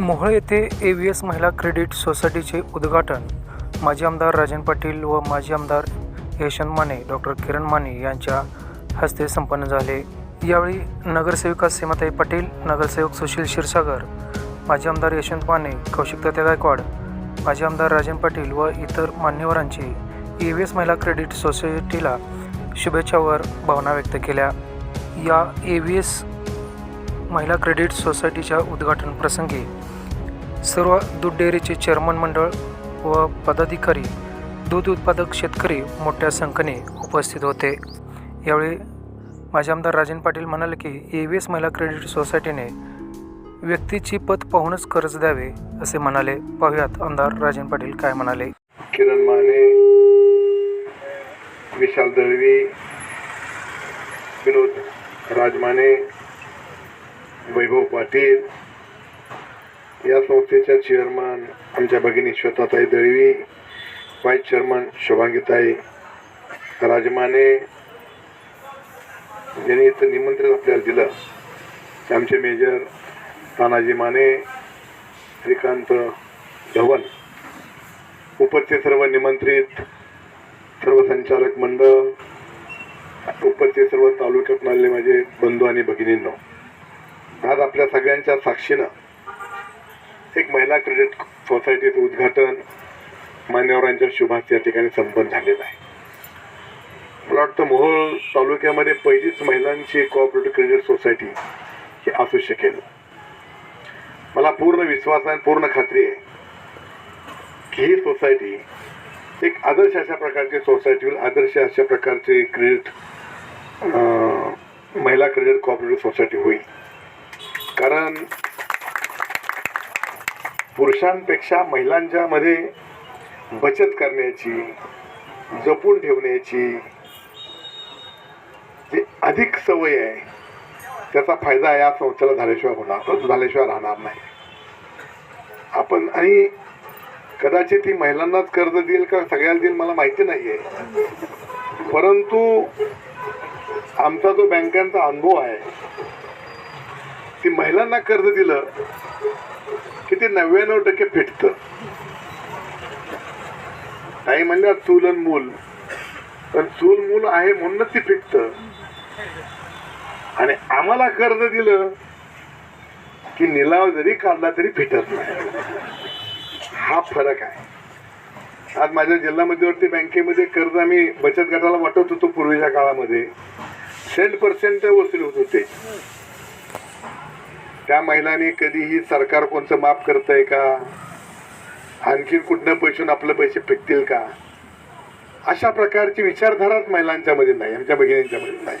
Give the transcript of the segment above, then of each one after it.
मोहोळ येथे A V S महिला credit सोसायटीचे उद्घाटन. माजी आमदार राजन पाटील व माजी आमदार यशवंत माने डॉक्टर किरण माने यांच्या हस्ते संपन्न झाले. यावेळी नगरसेविका सीमाताई पाटील नगरसेवक सुशील क्षीरसागर माजी आमदार यशवंत माने कौशिक तात्या गायकवाड माजी आमदार राजन पाटील व इतर मान्यवरांची ए व्ही एस महिला क्रेडिट सोसायटीला शुभेच्छावर भावना व्यक्त केल्या. या ए व्ही एस महिला क्रेडिट सोसायटीच्या उद्घाटन प्रसंगी सर्व दूध डेअरीचे चेअरमन मंडळ व पदाधिकारी दूध उत्पादक शेतकरी मोठ्या संख्येने उपस्थित होते. यावेळी माझे आमदार राजन पाटील म्हणाले की ए व्ही एस महिला क्रेडिट सोसायटीने व्यक्तीची पत पाहूनच कर्ज द्यावे असे म्हणाले. पाहुयात आमदार राजन पाटील काय म्हणाले. किरण माने विशाल दळवी विनोद राजमाने वैभव पाटील या संस्थेच्या चेअरमन आमच्या भगिनी श्वेताताई दळवी व्हाईस चेअरमन शुभांगीताई राजमाने ज्यांनी इथं निमंत्रण आपल्याला दिलं आमचे मेजर तानाजी माने श्रीकांत धवन उपस्थित सर्व निमंत्रित सर्व संचालक मंडळ उपस्थित सर्व तालुक्यात आलेले माझे बंधू आणि भगिनींनो. आज आपल्या सगळ्यांच्या साक्षीनं एक महिला क्रेडिट सोसायटीचं उद्घाटन मान्यवरांच्या शुभास या ठिकाणी संपन्न झालेलं आहे. मला वाटतं मोहोळ तालुक्यामध्ये पहिलीच महिलांची कोऑपरेटिव्ह क्रेडिट सोसायटी ही असू शकेल. मला पूर्ण विश्वास आहे पूर्ण खात्री आहे की ही सोसायटी एक आदर्श अशा प्रकारची सोसायटी होईल आदर्श अशा प्रकारची क्रेडिट महिला क्रेडिट कोऑपरेटिव्ह सोसायटी होईल. कारण पुरुषांपेक्षा महिलांच्या मध्ये बचत करण्याची जपून ठेवण्याची जी अधिक सवय आहे त्याचा फायदा या संस्थेला झाल्याशिवाय होणार झाल्याशिवाय राहणार नाही. आपण आणि कदाचित ती महिलांनाच कर्ज देईल का सगळ्याला देईल मला माहिती नाही आहे परंतु आमचा जो बँकांचा अनुभव आहे ती महिलांना कर्ज दिलं की ते नव्याण्णव टक्के फिटतं. काही म्हणल्या चूल आणि मूल. पण चूल मूल आहे म्हणूनच ती फिटतं. आणि आम्हाला कर्ज दिलं की निलाव जरी काढला तरी फिटत नाही. हा फरक आहे. आज माझ्या जिल्हा मध्यवर्ती बँकेमध्ये कर्ज आम्ही बचत गटाला वाटत होतो पूर्वीच्या काळामध्ये. सेंट पर्सेंट वसुली होत होते. त्या महिलांनी कधीही सरकार कोणतं माफ करतंय का? आणखीन कुठनं पैसून आपलं पैसे फेकतील का? अशा प्रकारची विचारधाराच महिलांच्या मध्ये नाही आमच्या भगिनींच्या मध्ये नाही.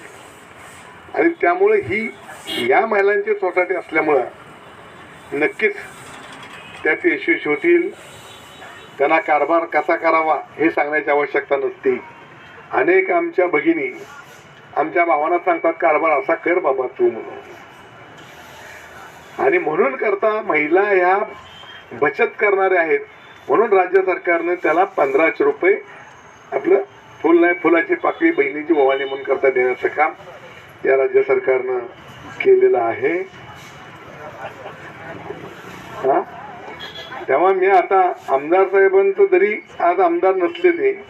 आणि त्यामुळे ही या महिलांची सोसायटी असल्यामुळं नक्कीच त्यात यशस्वी होतील. त्यांना कारभार कसा करावा हे सांगण्याची आवश्यकता नसते. अनेक आमच्या भगिनी आमच्या भावांना सांगतात कारभार असा कर बाबा तू म्हणून. आणि म्हणून करता महिला ह्या बचत करणाऱ्या आहेत. म्हणून राज्य सरकारने त्याला पंधराशे रुपये आपलं फुल नाही फुलाची पाकळी बहिणीची ओवाळणी म्हणून करता देण्याचं काम या राज्य सरकारनं केलेलं आहे. हा? तेव्हा मी आता आमदार साहेबांचं जरी आज आमदार नसले ते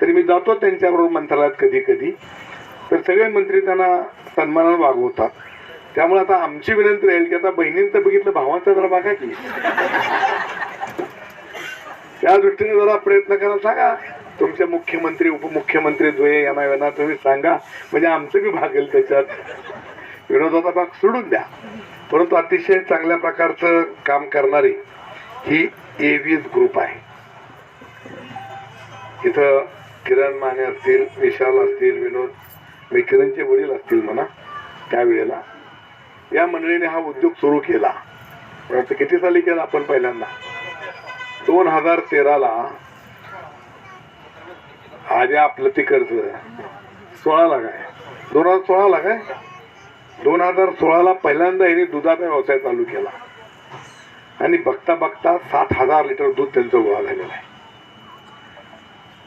तरी मी जातो त्यांच्याबरोबर मंत्रालयात कधी कधी तर सगळे मंत्री त्यांना सन्मानानं वागवतात. त्यामुळे आता आमची विनंती राहील की आता बहिणींचं बघितलं भावांचा जरा बघा की. त्या दृष्टीने जरा प्रयत्न करा सांगा. तुमचे मुख्यमंत्री उपमुख्यमंत्री द्वये यांना यांना तुम्ही सांगा. म्हणजे आमचं बी भागेल त्याच्यात. विनोदाचा भाग सोडून द्या. परंतु अतिशय चांगल्या प्रकारचं काम करणारी ही एव्हीएस ग्रुप आहे. इथं किरण माने असतील विशाल असतील विनोद मी किरणचे वडील असतील म्हणा त्यावेळेला या मंडळीने हा उद्योग सुरू केला. किती साली केला आपण पहिल्यांदा? दोन हजार तेराला आज आपलं तिकडचं कर्ज सोळा लाख आहे दोन हजार सोळा लाख आहे दोन हजार सोळाला पहिल्यांदा यांनी दुधाचा व्यवसाय चालू केला. आणि बघता बघता सात हजार लिटर दूध त्यांचं गोळा झालेलं आहे.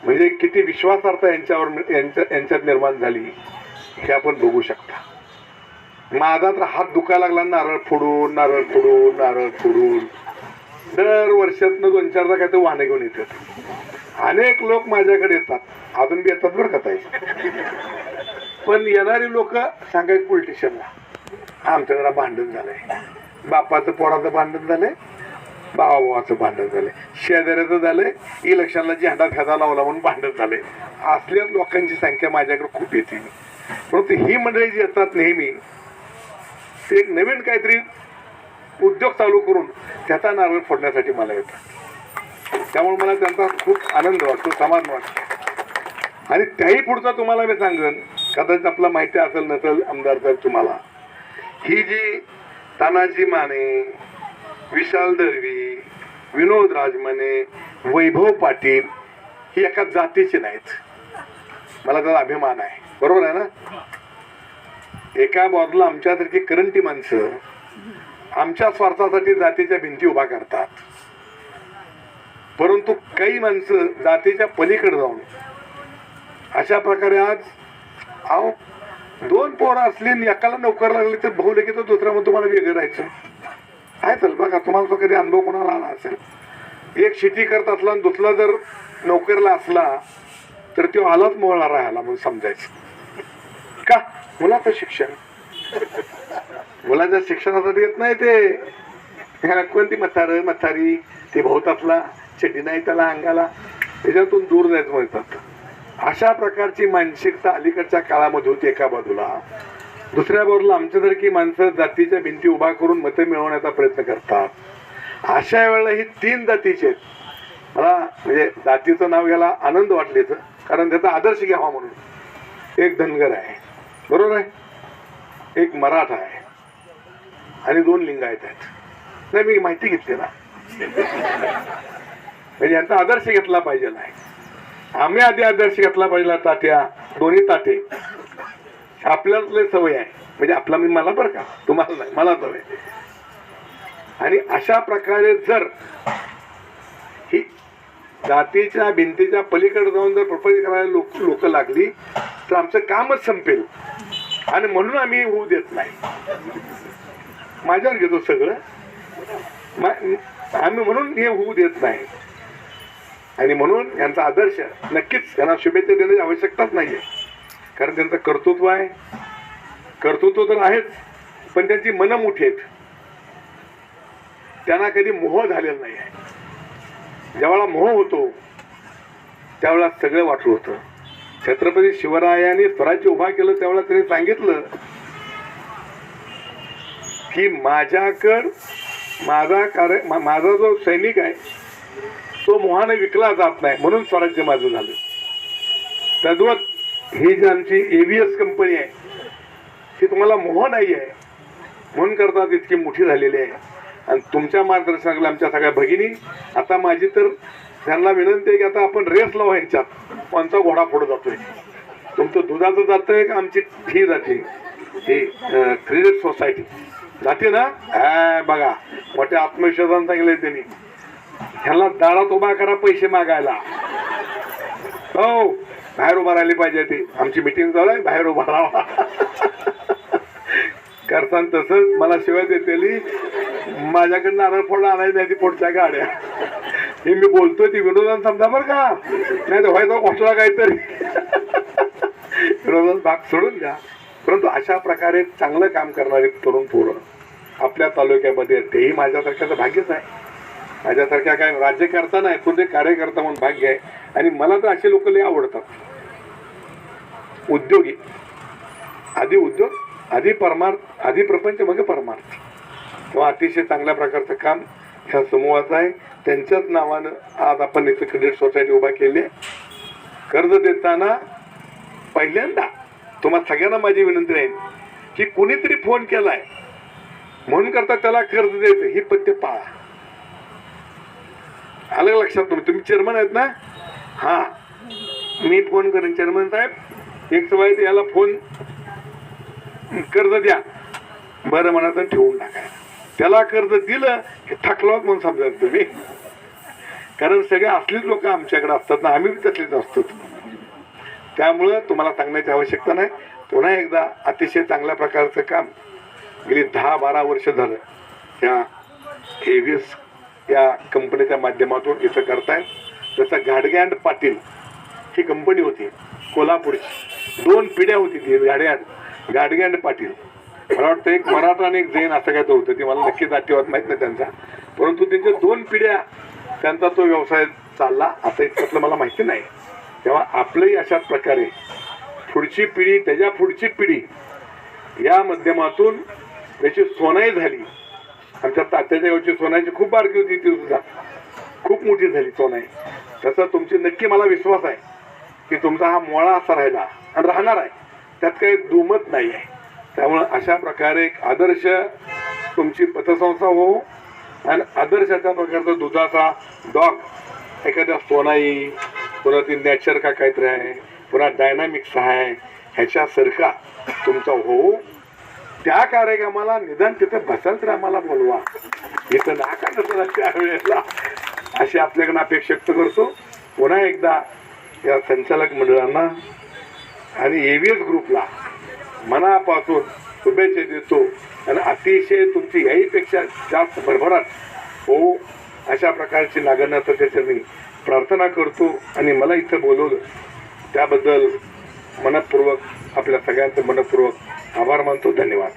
म्हणजे किती विश्वासार्हता यांच्यावर यांच्या यांच्यात निर्माण झाली हे आपण बघू शकता. माझा तर हात दुखायला लागला नारळ फोडून नारळ फोडून नारळ फोडून. दर वर्षातनं दोन चारदा काय ते वाहनं घेऊन येतात. अनेक लोक माझ्याकडे येतात. अजून बी येतात बरं का ताई? पण येणारी लोक सांगायचं पोलिटिशियनला आमच्या जरा भांडण झालंय. बापाचं पोराचं भांडण झालंय. भावा भांडण झालंय. शेजाऱ्याचं झालंय. इलेक्शनला झेंडा फेदा लावला म्हणून भांडण झालंय. असल्या लोकांची संख्या माझ्याकडे खूप येते. परंतु ही मंडळी जी येतात नेहमी ते एक नवीन काहीतरी उद्योग चालू करून त्याचा नारळ फोडण्यासाठी मला येतात त्यामुळे मला त्यांचा खूप आनंद वाटतो समाधान वाटतो. आणि त्याही पुढचा तुम्हाला मी सांगेन कदाचित आपला माहिती असेल नसेल आमदार साहेब तुम्हाला. ही जी तानाजी माने विशाल दळवी विनोद राजमाने वैभव पाटील ही एका जातीची नाहीत. मला त्याचा अभिमान आहे. बरोबर आहे ना? एका बाजूला आमच्यासारखी करंटी माणसं आमच्या स्वार्थासाठी जातीच्या भिंती उभा करतात. परंतु काही माणसं जातीच्या पलीकडे जाऊन अशा प्रकारे आज अहो दोन पोरं असली आणि एकाला नोकर लागली तर भाऊ लगेच तर दुसरा मग तुम्हाला वेगळं राहायचं. आहे चल बघा तुम्हाला तो कधी अनुभव कोणाला आला असेल. एक शेती करत असला आणि दुसरा जर नोकरीला असला तर तो आलाच मोहळा राहायला म्हणून समजायचं. का? मुलाचं शिक्षण. मुलाच्या शिक्षणासाठी येत नाही ते. ह्याला कोणती मथार मथारी ते भोवतातला चटी नाही त्याला अंगाला. त्याच्यातून दूर जायचं म्हणतात. अशा प्रकारची मानसिकता अलीकडच्या काळामध्ये होती एका बाजूला. दुसऱ्या बाजूला आमच्यासारखी माणसं जातीच्या भिंती उभा करून मतं मिळवण्याचा प्रयत्न करतात. अशा वेळेला ही तीन जातीचे आहेत. मला म्हणजे जातीचं नाव घ्यायला आनंद वाटलेच कारण त्याचा आदर्श घ्यावा म्हणून. एक धनगर आहे. बरोबर आहे? एक मराठा आहे. आणि दोन लिंगायत आहेत नाही मी माहिती घेतली ना. म्हणजे यांचा आदर्श घेतला पाहिजे नाही. आम्ही आधी आदर्श घेतला पाहिजे तात्या दोन्ही ताते. आपल्यातले लय सवय आहे. म्हणजे आपला मी मला बरं का? तुम्हाला नाही मला सवय आणि अशा प्रकारे जर ही जातीच्या भिंतीच्या पलीकडे जाऊन जर प्रपंच करायला लोक लोक लागली तर आमचं कामच संपेल. आणि म्हणून आम्ही होऊ देत नाही. माझ्यावर घेतो सगळं. आम्ही म्हणून हे होऊ देत नाही. आणि म्हणून यांचा आदर्श नक्कीच यांना शुभेच्छा देण्याची आवश्यकताच नाही आहे कारण त्यांचं कर्तृत्व आहे. कर्तृत्व तर आहेच पण त्यांची मनं मोठी आहेत. त्यांना कधी मोह झालेला नाही आहे. ज्यावेळेला मोह होतो त्यावेळेला सगळं वाटलं होतं. छत्रपती शिवरायांनी स्वराज्य उभा केलं त्यावेळेला त्यांनी सांगितलं की माझ्याकड माझा कार्य माझा जो सैनिक आहे तो मोहाने विकला जात नाही म्हणून स्वराज्य माझं झालं. तद्वत ही जी आमची एव्हीएस कंपनी आहे ती तुम्हाला मोह नाही आहे म्हणून करता इतकी मोठी झालेली आहे. आणि तुमच्या मार्गदर्शनाला आमच्या सगळ्या भगिनी आता माझी तर त्यांना विनंती आहे की आता आपण रेस लावू ह्यांच्यात. कोणचा घोडा पुढे जातोय? तुमचं दुधाचं जातंय का आमची ही जाते? ही क्रेडिट सोसायटी जाते ना? हा बघा. मोठ्या आत्मविश्वासानं सांगितलंय त्यांनी. ह्याला दारात उभा करा पैसे मागायला. हो बाहेर उभा राहिली पाहिजे ती. आमची मिटिंग चालू आहे बाहेर उभा राहा. करताना तसंच मला शिवाय देतेली. माझ्याकडे नारळ फोडला आणायची नाही ती पुढच्या गाड्या. हे मी बोलतोय ती विनोदान समजा बरं का. नाही तर व्हायचा घोषणा काहीतरी. विनोदान भाग सोडून द्या. परंतु अशा प्रकारे चांगलं काम करणारे तरुण पोरं आपल्या तालुक्यामध्ये तेही माझ्यासारख्याचं भाग्यच आहे माझ्यासारख्या काय राज्यकर्ता नाही पण कार्यकर्ता म्हणून भाग्य आहे. आणि मला तर असे लोक लय आवडतात. उद्योगी. आधी उद्योग आधी परमार्थ आधी प्रपंच मग परमार्थ. तेव्हा अतिशय चांगल्या प्रकारचं काम ह्या समूहाचा आहे त्यांच्याच नावानं आज आपण इथं क्रेडिट सोसायटी उभा केली. आहे कर्ज देताना पहिल्यांदा तुम्हाला सगळ्यांना माझी विनंती राहील की कुणीतरी फोन केलाय. म्हणून करता त्याला कर्ज द्यायचं. ही पथ्य पाळा. आलं लक्षात तुम्ही? तुम्ही चेअरमन आहेत ना? हा. मी फोन करेन चेअरमन साहेब. एक सवय याला फोन कर्ज द्या. बरं मनात ठेवून टाका. त्याला कर्ज दिलं की थकलाच म्हणून समजा तुम्ही. कारण सगळे असलीच लोक आमच्याकडे असतात ना आम्ही तसलेच तसलीच असतो. त्यामुळं तुम्हाला सांगण्याची आवश्यकता नाही. पुन्हा एकदा अतिशय चांगल्या प्रकारचं काम गेली दहा बारा वर्ष झालं. त्या एव्हीएस या कंपनीच्या माध्यमातून इथं करतायत जसं अँड पाटील ही कंपनी होती कोल्हापूरची. दोन पिढ्या होती ती गाड्यात गाडगँड पाटील. मला वाटतं एक मराठा आणि एक जैन असं काय तो होतं ते मला नक्की जातीवाद माहीत नाही त्यांचा. परंतु त्यांच्या दोन पिढ्या त्यांचा तो व्यवसाय चालला आता इतक्यातलं मला माहिती नाही. तेव्हा आपलंही अशाच प्रकारे पुढची पिढी त्याच्या पुढची पिढी या माध्यमातून त्याची सोनाई झाली. आमच्या तात्याच्या गावची सोनाईची खूप बारकी होती ती सुद्धा. खूप मोठी झाली सोनाई. तसा तुमची नक्की मला विश्वास आहे की तुमचा हा मोळा असा राहिला आणि राहणार आहे. त्यात काही दुमत नाही आहे त्यामुळं अशा प्रकारे एक आदर्श तुमची पतसंस्था हो आणि आदर्शाच्या प्रकारचा दुधाचा डॉग एखाद्या सोनाई पुन्हा ती नॅचर का काहीतरी आहे पुन्हा डायनामिक्स आहे ह्याच्यासारखा तुमचा हो त्या कार्यक्रमाला निदान तिथे बसाल तर आम्हाला बोलवा. इथं नाका नसलं त्यावेळेला अशी आपल्याकडनं अपेक्षा व्यक्त करतो. पुन्हा एकदा या संचालक मंडळांना आणि एव्हीएस ग्रुपला मनापासून शुभेच्छा देतो. आणि अतिशय तुमची याहीपेक्षा जास्त भरभराट हो अशा प्रकारची नागरणाचं त्याच्या मी प्रार्थना करतो आणि मला इथं बोलवलं. त्याबद्दल मनपूर्वक आपल्या सगळ्यांचं मनपूर्वक आभार मानतो. धन्यवाद.